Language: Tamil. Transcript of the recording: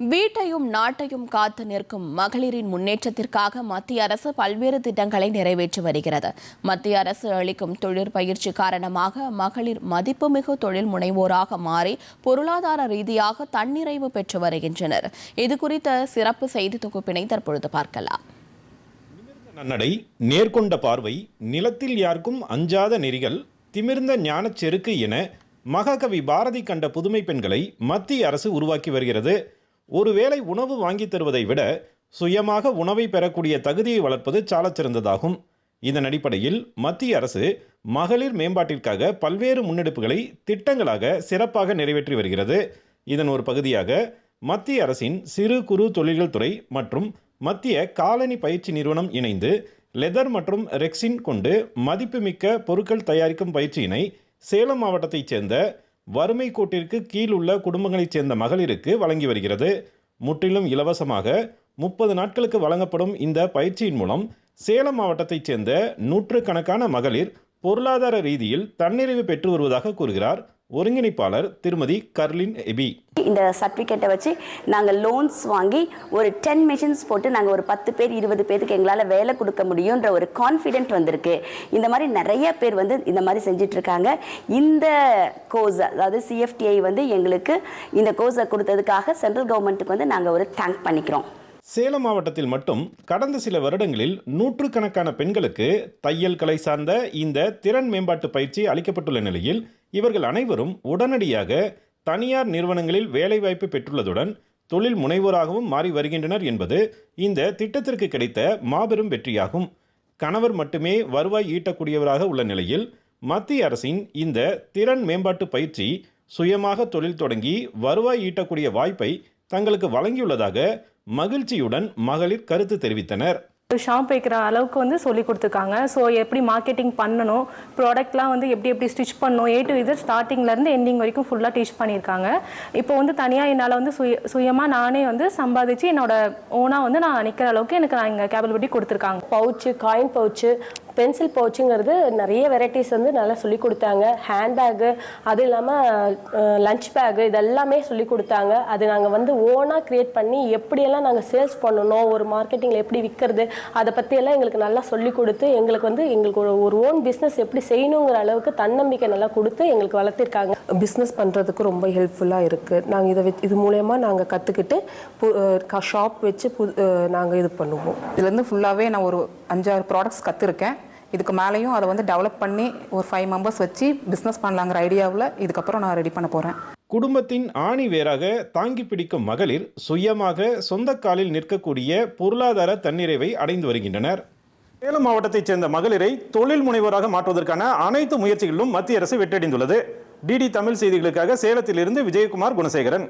வீட்டையும் நாட்டையும் காத்து நிற்கும் மகளிரின் முன்னேற்றத்திற்காக மத்திய அரசு பல்வேறு திட்டங்களை நிறைவேற்றி வருகிறது. மத்திய அரசு அளிக்கும் தொழிற்பயிற்சி காரணமாக மகளிர் மதிப்புமிகு தொழில் முனைவோராக மாறி பொருளாதார ரீதியாக தன்னிறைவு பெற்று வருகின்றனர். இது குறித்த சிறப்பு செய்தி தொகுப்பினை தற்பொழுது பார்க்கலாம். நன்னடை நேர்கொண்ட பார்வை நிலத்தில் யாருக்கும் அஞ்சாத நெறிகள் திமிர்ந்த ஞானச் செருக்கு என மகாகவி பாரதி கண்ட புதுமை பெண்களை மத்திய அரசு உருவாக்கி வருகிறது. ஒருவேளை உணவு வாங்கித் தருவதை விட சுயமாக உணவை பெறக்கூடிய தகுதியை வளர்ப்பது சாலச்சிறந்ததாகும் இதன் அடிப்படையில் மத்திய அரசு மகளிர் மேம்பாட்டிற்காக பல்வேறு முன்னெடுப்புகளை திட்டங்களாக சிறப்பாக நிறைவேற்றி வருகிறது. இதன் ஒரு பகுதியாக மத்திய அரசின் சிறு குறு தொழில்கள் துறை மற்றும் மத்திய காலனி பயிற்சி நிறுவனம் இணைந்து லெதர் மற்றும் ரெக்ஸின் கொண்டு மதிப்புமிக்க பொருட்கள் தயாரிக்கும் பயிற்சியினை சேலம் மாவட்டத்தைச் சேர்ந்த வறுமை கோட்டிற்கு கீழ் உள்ள குடும்பங்களைச் சேர்ந்த மகளிருக்கு வழங்கி வருகிறது. முற்றிலும் இலவசமாக முப்பது நாட்களுக்கு வழங்கப்படும் இந்த பயிற்சியின் மூலம் சேலம் மாவட்டத்தைச் சேர்ந்த நூற்றுக்கணக்கான மகளிர் பொருளாதார ரீதியில் தன்னிறைவு பெற்று வருவதாக கூறுகிறார். ஒருங்கிணைப்பாளர் திருமதி கர்லின் எபி. இந்த சர்டிஃபிகேட்டை வச்சு நாங்கள் லோன்ஸ் வாங்கி ஒரு டென் மிஷின்ஸ் போட்டு நாங்கள் ஒரு பத்து பேர் இருபது பேருக்கு எங்களால் வேலை கொடுக்க முடியுன்ற ஒரு கான்ஃபிடென்ட் வந்திருக்கு. இந்த மாதிரி நிறைய பேர் வந்து இந்த மாதிரி செஞ்சுட்டு இருக்காங்க இந்த கோர்ஸ் அதாவது சிஎஃப்டிஐ வந்து எங்களுக்கு இந்த கோர்ஸை கொடுத்ததுக்காக சென்ட்ரல் கவர்மெண்ட்டுக்கு வந்து நாங்கள் ஒரு தேங்க் பண்ணிக்கிறோம். சேலம் மாவட்டத்தில் மட்டும் கடந்த சில வருடங்களில் நூற்றுக்கணக்கான பெண்களுக்கு தையல் கலை சார்ந்த இந்த திறன் மேம்பாட்டு பயிற்சி அளிக்கப்பட்டுள்ள நிலையில் இவர்கள் அனைவரும் உடனடியாக தனியார் நிறுவனங்களில் வேலைவாய்ப்பு பெற்றுள்ளதுடன் தொழில் முனைவோராகவும் மாறி வருகின்றனர் என்பது இந்த திட்டத்திற்கு கிடைத்த மாபெரும் வெற்றியாகும். கணவர் மட்டுமே வருவாய் ஈட்டக்கூடியவராக உள்ள நிலையில் மத்திய அரசின் இந்த திறன் மேம்பாட்டு பயிற்சி சுயமாக தொழில் தொடங்கி வருவாய் ஈட்டக்கூடிய வாய்ப்பை தங்களுக்கு வழங்கியுள்ளதாக மகிழ்ச்சியுடன் மகளிர் கருத்து தெரிவித்தனர். ஒரு ஷாப் வைக்கிற அளவுக்கு வந்து சொல்லி கொடுத்துருக்காங்க. ஸோ எப்படி மார்க்கெட்டிங் பண்ணணும் ப்ராடக்ட்லாம் வந்து எப்படி எப்படி ஸ்டிச் பண்ணணும் ஏ டு இது ஸ்டார்டிங்லேருந்து எண்டிங் வரைக்கும் ஃபுல்லாக டீச் பண்ணியிருக்காங்க. இப்போ வந்து தனியாக என்னால் வந்து சுய சுயமாக நானே வந்து சம்பாதிச்சு என்னோட ஓனாக வந்து நான் நிற்கிற அளவுக்கு எனக்கு நான் இங்கே கேபிலிட்டி கொடுத்துருக்காங்க. பவுச்சு காயின் பவுச்சு பென்சில் பவுச்சுங்கிறது நிறைய வெரைட்டிஸ் வந்து நல்லா சொல்லி கொடுத்தாங்க. ஹேண்ட்பேக்கு அது இல்லாமல் லஞ்ச் பேக்கு இதெல்லாமே சொல்லி கொடுத்தாங்க. அது நாங்கள் வந்து ஓனாக க்ரியேட் பண்ணி எப்படியெல்லாம் நாங்கள் சேல்ஸ் பண்ணணும் ஒரு மார்க்கெட்டிங்கில் எப்படி விற்கிறது அதை பற்றியெல்லாம் எங்களுக்கு நல்லா சொல்லி கொடுத்து எங்களுக்கு வந்து எங்களுக்கு ஒரு ஒரு ஓன் பிஸ்னஸ் எப்படி செய்யணுங்கிற அளவுக்கு தன்னம்பிக்கை நல்லா கொடுத்து எங்களுக்கு வளர்த்திருக்காங்க. பிஸ்னஸ் பண்ணுறதுக்கு ரொம்ப ஹெல்ப்ஃபுல்லாக இருக்குது நாங்கள் இதை இது மூலயமா நாங்கள் கற்றுக்கிட்டு ஷாப் வச்சு புது நாங்கள் இது பண்ணுவோம். இதுலேருந்து ஃபுல்லாகவே நான் ஒரு அஞ்சாறு ப்ராடக்ட்ஸ் கற்றுருக்கேன் இதுக்கு மேலேயும் அதை வந்து டெவலப் பண்ணி ஒரு ஃபைவ் மெம்பர்ஸ் வச்சு பிஸ்னஸ் பண்ணலாங்கிற ஐடியாவில் இதுக்கப்புறம் நான் ரெடி பண்ண போகிறேன் குடும்பத்தின் ஆணி வேராக தாங்கி பிடிக்கும் மகளிர் சுயமாக சொந்த காலில் நிற்கக்கூடிய பொருளாதார தன்னிறைவை அடைந்து வருகின்றனர். சேலம் மாவட்டத்தைச் சேர்ந்த மகளிரை தொழில் முனைவோராக மாற்றுவதற்கான அனைத்து முயற்சிகளிலும் மத்திய அரசு வெற்றியடைந்துள்ளது. டிடி தமிழ் செய்திகளுக்காக சேலத்திலிருந்து விஜயகுமார் குணசேகரன்.